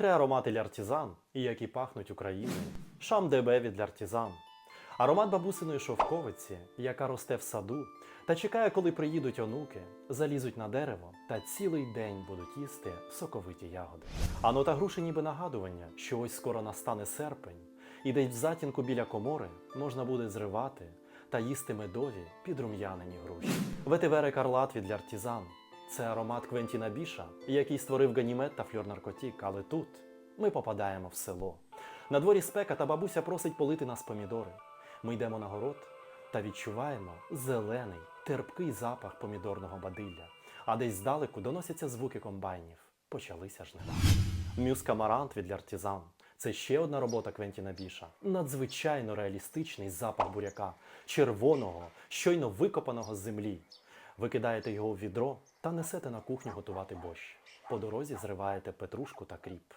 Три аромати ляртізан, і які пахнуть Україною. Шам ДБ від ляртізан. Аромат бабусиної шовковиці, яка росте в саду, та чекає, коли приїдуть онуки, залізуть на дерево та цілий день будуть їсти соковиті ягоди. А нота груші ніби нагадування, що ось скоро настане серпень, і десь в затінку біля комори можна буде зривати та їсти медові підрум'янені груші. Ветивер Карлат від ляртізан. Це аромат Квентіна Біша, який створив Ганімет та Фльор Наркотік, але тут ми попадаємо в село. На дворі спека та бабуся просить полити нас помідори. Ми йдемо на город та відчуваємо зелений, терпкий запах помідорного бадилля, а десь здалеку доносяться звуки комбайнів. Почалися жнива. Мюска Марант від Ляртізан. Це ще одна робота Квентіна Біша. Надзвичайно реалістичний запах буряка, червоного, щойно викопаного з землі. Ви кидаєте його в відро та несете на кухню готувати борщ. По дорозі зриваєте петрушку та кріп.